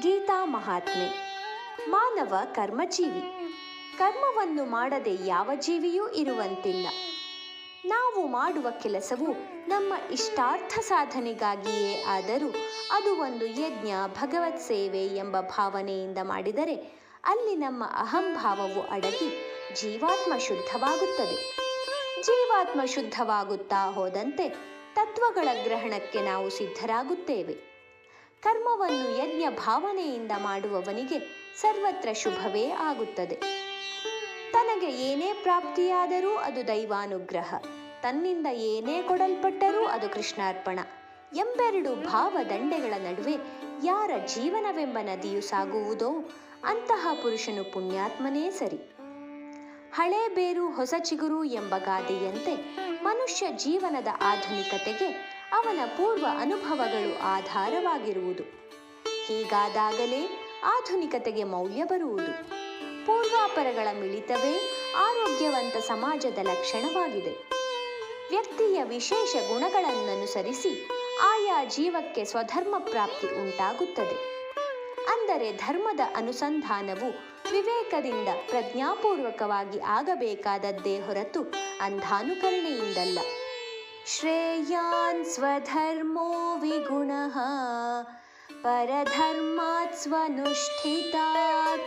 ಗೀತಾ ಮಹಾತ್ಮೆ. ಮಾನವ ಕರ್ಮಜೀವಿ. ಕರ್ಮವನ್ನು ಮಾಡದೆ ಯಾವ ಜೀವಿಯೂ ಇರುವಂತಿಲ್ಲ. ನಾವು ಮಾಡುವ ಕೆಲಸವು ನಮ್ಮ ಇಷ್ಟಾರ್ಥ ಸಾಧನೆಗಾಗಿಯೇ ಆದರೂ ಅದು ಒಂದು ಯಜ್ಞ, ಭಗವತ್ ಸೇವೆ ಎಂಬ ಭಾವನೆಯಿಂದ ಮಾಡಿದರೆ ಅಲ್ಲಿ ನಮ್ಮ ಅಹಂಭಾವವು ಅಡಗಿ ಜೀವಾತ್ಮ ಶುದ್ಧವಾಗುತ್ತದೆ. ಜೀವಾತ್ಮ ಶುದ್ಧವಾಗುತ್ತಾ ಹೋದಂತೆ ತತ್ವಗಳ ಗ್ರಹಣಕ್ಕೆ ನಾವು ಸಿದ್ಧರಾಗುತ್ತೇವೆ. ಕರ್ಮವನ್ನು ಯಜ್ಞ ಭಾವನೆಯಿಂದ ಮಾಡುವವನಿಗೆ ಸರ್ವತ್ರ ಶುಭವೇ ಆಗುತ್ತದೆ. ತನಗೆ ಏನೇ ಪ್ರಾಪ್ತಿಯಾದರೂ ಅದು ದೈವಾನುಗ್ರಹ. ತನ್ನಿಂದ ಏನೇ ಕೊಡಲ್ಪಟ್ಟರೂ ಅದು ಕೃಷ್ಣಾರ್ಪಣ. ಎಂಬೆರಡು ಭಾವದಂಡೆಗಳ ನಡುವೆ ಯಾರ ಜೀವನವೆಂಬ ನದಿಯು ಸಾಗುವುದೋ ಅಂತಹ ಪುರುಷನು ಪುಣ್ಯಾತ್ಮನೇ ಸರಿ. ಹಳೆ ಬೇರು ಹೊಸ ಚಿಗುರು ಎಂಬ ಗಾದೆಯಂತೆ ಮನುಷ್ಯ ಜೀವನದ ಆಧುನಿಕತೆಗೆ ಅವನ ಪೂರ್ವ ಅನುಭವಗಳು ಆಧಾರವಾಗಿರುವುದು. ಹೀಗಾದಾಗಲೇ ಆಧುನಿಕತೆಗೆ ಮೌಲ್ಯ ಬರುವುದು. ಪೂರ್ವಾಪರಗಳ ಮಿಳಿತವೇ ಆರೋಗ್ಯವಂತ ಸಮಾಜದ ಲಕ್ಷಣವಾಗಿದೆ. ವ್ಯಕ್ತಿಯ ವಿಶೇಷ ಗುಣಗಳನ್ನನುಸರಿಸಿ ಆಯಾ ಜೀವಕ್ಕೆ ಸ್ವಧರ್ಮ ಪ್ರಾಪ್ತಿ ಉಂಟಾಗುತ್ತದೆ. ಅಂದರೆ ಧರ್ಮದ ಅನುಸಂಧಾನವು ವಿವೇಕದಿಂದ ಪ್ರಜ್ಞಾಪೂರ್ವಕವಾಗಿ ಆಗಬೇಕಾದದ್ದೇ ಹೊರತು ಅಂಧಾನುಕರಣೆಯಿಂದಲ್ಲ. ಶ್ರೇಯಾನ್ ಸ್ವಧರ್ಮೋ ವಿಗುಣಃ ಪರಧರ್ಮಾತ್ ಸ್ವನುಷ್ಠಿತಾತ್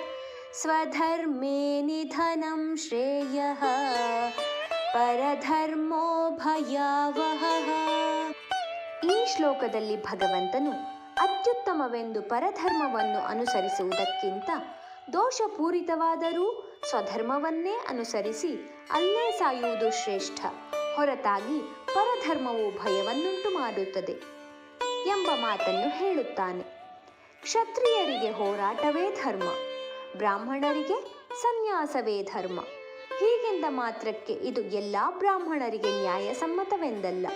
ಸ್ವಧರ್ಮೇ ನಿಧನಂ ಶ್ರೇಯ ಪರಧರ್ಮೋ ಭಯಾವಹ ಈ ಶ್ಲೋಕದಲ್ಲಿ ಭಗವಂತನು ಅತ್ಯುತ್ತಮವೆಂದು ಪರಧರ್ಮವನ್ನು ಅನುಸರಿಸುವುದಕ್ಕಿಂತ ದೋಷಪೂರಿತವಾದರೂ ಸ್ವಧರ್ಮವನ್ನೇ ಅನುಸರಿಸಿ ಅಲ್ಲೇ ಸಾಯುವುದು ಶ್ರೇಷ್ಠ. ಹೊರತಾಗಿ ಪರಧರ್ಮವು ಭಯವನ್ನುಂಟು ಮಾಡುತ್ತದೆ ಎಂಬ ಮಾತನ್ನು ಹೇಳುತ್ತಾನೆ. ಕ್ಷತ್ರಿಯರಿಗೆ ಹೋರಾಟವೇ ಧರ್ಮ, ಬ್ರಾಹ್ಮಣರಿಗೆ ಸನ್ಯಾಸವೇ ಧರ್ಮ. ಹೀಗೆಂದ ಮಾತ್ರಕ್ಕೆ ಇದು ಎಲ್ಲ ಬ್ರಾಹ್ಮಣರಿಗೆ ನ್ಯಾಯಸಮ್ಮತವೆಂದಲ್ಲ.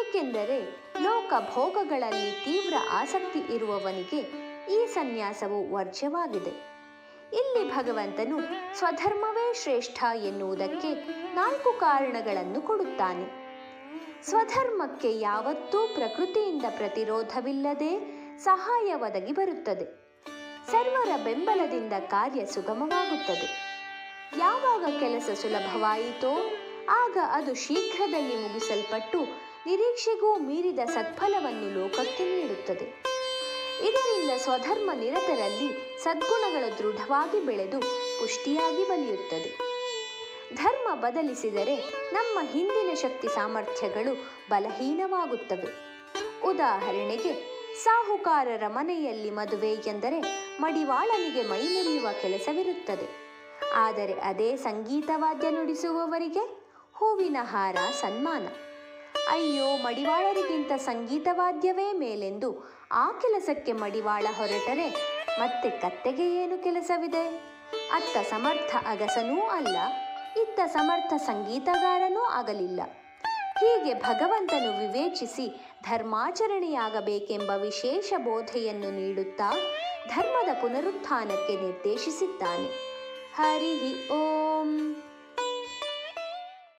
ಏಕೆಂದರೆ ಲೋಕ ಭೋಗಗಳಲ್ಲಿ ತೀವ್ರ ಆಸಕ್ತಿ ಇರುವವನಿಗೆ ಈ ಸನ್ಯಾಸವು ವರ್ಜ್ಯವಾಗಿದೆ. ಇಲ್ಲಿ ಭಗವಂತನು ಸ್ವಧರ್ಮವೇ ಶ್ರೇಷ್ಠ ಎನ್ನುವುದಕ್ಕೆ ನಾಲ್ಕು ಕಾರಣಗಳನ್ನು ಕೊಡುತ್ತಾನೆ. ಸ್ವಧರ್ಮಕ್ಕೆ ಯಾವತ್ತೂ ಪ್ರಕೃತಿಯಿಂದ ಪ್ರತಿರೋಧವಿಲ್ಲದೆ ಸಹಾಯ ಒದಗಿ ಬರುತ್ತದೆ. ಸರ್ವರ ಬೆಂಬಲದಿಂದ ಕಾರ್ಯ ಸುಗಮವಾಗುತ್ತದೆ. ಯಾವಾಗ ಕೆಲಸ ಸುಲಭವಾಯಿತೋ ಆಗ ಅದು ಶೀಘ್ರದಲ್ಲಿ ಮುಗಿಸಲ್ಪಟ್ಟು ನಿರೀಕ್ಷೆಗೂ ಮೀರಿದ ಸತ್ಫಲವನ್ನು ಲೋಕಕ್ಕೆ ನೀಡುತ್ತದೆ. ಇದರಿಂದ ಸ್ವಧರ್ಮ ನಿರತರಲ್ಲಿ ಸದ್ಗುಣಗಳು ದೃಢವಾಗಿ ಬೆಳೆದು ಪುಷ್ಟಿಯಾಗಿ ಬಲಿಯುತ್ತದೆ. ಬದಲಿಸಿದರೆ ನಮ್ಮ ಹಿಂದಿನ ಶಕ್ತಿ ಸಾಮರ್ಥ್ಯಗಳು ಬಲಹೀನವಾಗುತ್ತವೆ. ಉದಾಹರಣೆಗೆ, ಸಾಹುಕಾರರ ಮನೆಯಲ್ಲಿ ಮದುವೆ ಎಂದರೆ ಮಡಿವಾಳನಿಗೆ ಮೈ ಮುರಿಯುವ ಕೆಲಸವಿರುತ್ತದೆ. ಆದರೆ ಅದೇ ಸಂಗೀತ ವಾದ್ಯ ನುಡಿಸುವವರಿಗೆ ಹೂವಿನ ಹಾರ ಸನ್ಮಾನ. ಅಯ್ಯೋ, ಮಡಿವಾಳರಿಗಿಂತ ಸಂಗೀತ ವಾದ್ಯವೇ ಮೇಲೆಂದು ಆ ಕೆಲಸಕ್ಕೆ ಮಡಿವಾಳ ಹೊರಟರೆ ಮತ್ತೆ ಕತ್ತೆಗೆ ಏನು ಕೆಲಸವಿದೆ? ಅತ್ತ ಸಮರ್ಥ ಅಗಸನೂ ಅಲ್ಲ. ಇತ್ತ ಸಮರ್ಥ ಸಂಗೀತಗಾರನೂ ಆಗಲಿಲ್ಲ. ಹೀಗೆ ಭಗವಂತನು ವಿವೇಚಿಸಿ ಧರ್ಮಾಚರಣೆಯಾಗಬೇಕೆಂಬ ವಿಶೇಷ ಬೋಧೆಯನ್ನು ನೀಡುತ್ತಾ ಧರ್ಮದ ಪುನರುತ್ಥಾನಕ್ಕೆ ನಿರ್ದೇಶಿಸಿದ್ದಾನೆ. ಹರಿ ಓಂ.